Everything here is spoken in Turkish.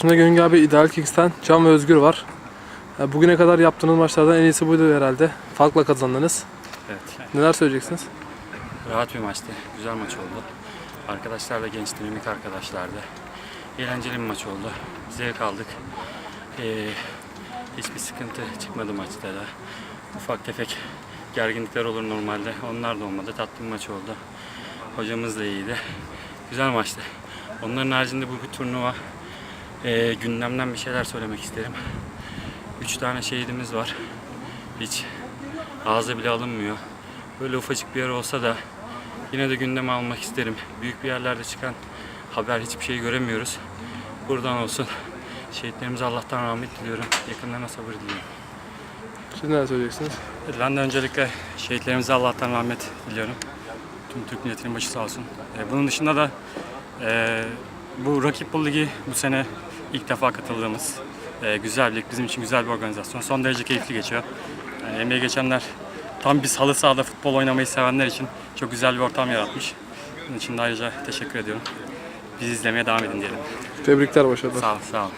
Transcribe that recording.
Şimdi Göngü abi İdeal Kings'ten Can ve Özgür var. E, Bugüne kadar yaptığınız maçlardan en iyisi buydu herhalde. Farkla kazandınız. Evet. Neler söyleyeceksiniz? Rahat bir maçtı. Güzel maç oldu. Arkadaşlar da genç dinamik arkadaşlardı. Eğlenceli bir maç oldu. Zevk aldık. Ee, hiçbir sıkıntı çıkmadı maçta da. Ufak tefek gerginlikler olur normalde. Onlar da olmadı. Tatlı bir maç oldu. Hocamız da iyiydi. Güzel maçtı. Onların haricinde bu bir turnuva. Ee, gündemden bir şeyler söylemek isterim. Üç tane şehidimiz var. Hiç ağza bile alınmıyor. Böyle ufacık bir yer olsa da yine de gündeme almak isterim. Büyük bir yerlerde çıkan haber hiçbir şey göremiyoruz. Buradan olsun. Şehitlerimize Allah'tan rahmet diliyorum. Yakınlarına sabır diliyorum. Siz neler söyleyeceksiniz? Ben de öncelikle şehitlerimize Allah'tan rahmet diliyorum. Tüm Türk milletinin başı sağ olsun. Ee, Bunun dışında da e, bu Rakip Bul Ligi bu sene ilk defa katıldığımız e, güzel bir lig. Bizim için güzel bir organizasyon. Son derece keyifli geçiyor. Yani emeği geçenler tam biz halı sahada futbol oynamayı sevenler için çok güzel bir ortam yaratmış. Bunun için de ayrıca teşekkür ediyorum. Bizi izlemeye devam edin diyelim. Tebrikler başarılar. Sağ ol, sağ ol.